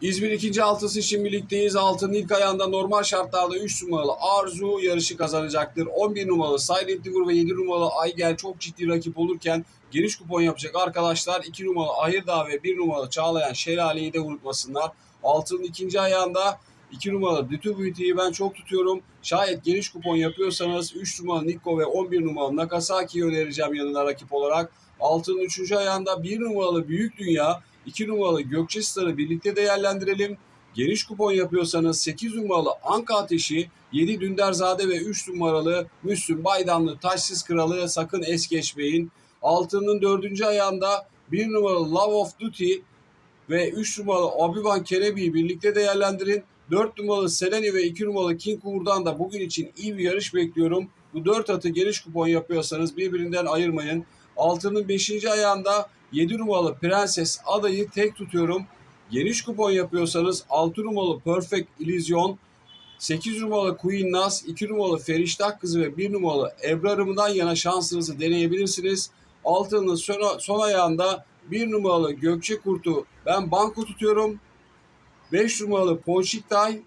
İzmir 2. altısı için birlikteyiz. Altının ilk ayağında normal şartlarda 3 numaralı Arzu yarışı kazanacaktır. 11 numaralı Silent River ve 7 numaralı Aygel çok ciddi rakip olurken geniş kupon yapacak arkadaşlar. 2 numaralı Ahirdağ ve 1 numaralı Çağlayan Şelale'yi de unutmasınlar. Altının ikinci ayağında 2 numaralı Dütü Beauty'yi ben çok tutuyorum. Şayet geniş kupon yapıyorsanız 3 numaralı Nikko ve 11 numaralı Nakasaki'yi önereceğim yanına rakip olarak. Altının 3. ayağında 1 numaralı Büyük Dünya, 2 numaralı Gökçe Star'ı birlikte değerlendirelim. Geniş kupon yapıyorsanız 8 numaralı Anka Ateşi, 7 Dünderzade ve 3 numaralı Müslüm Baydanlı Taşsız Kralı sakın es geçmeyin. Altının 4. ayağında 1 numaralı Love of Duty ve 3 numaralı Obi-Wan Kenobi'yi birlikte değerlendirin. 4 numaralı Seleni ve 2 numaralı King Uğur'dan da bugün için iyi bir yarış bekliyorum. Bu 4 atı geniş kupon yapıyorsanız birbirinden ayırmayın. Altının 5. ayağında 7 numaralı Prenses adayı tek tutuyorum. Geniş kupon yapıyorsanız 6 numaralı Perfect Illusion, 8 numaralı Queen Naz, 2 numaralı Feriştah Kızı ve 1 numaralı Ebrarım'dan yana şansınızı deneyebilirsiniz. Altının son, son ayağında 1 numaralı Gökçe Kurt'u ben banko tutuyorum. 5 numaralı Ponçiktay,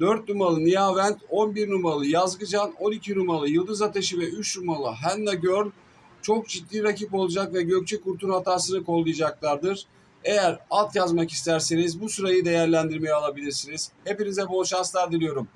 4 numaralı Nihavent, 11 numaralı Yazgıcan, 12 numaralı Yıldız Ateşi ve 3 numaralı Henna Girl çok ciddi rakip olacak ve Gökçe Kurt'un hatasını kollayacaklardır. Eğer at yazmak isterseniz bu sırayı değerlendirmeye alabilirsiniz. Hepinize bol şanslar diliyorum.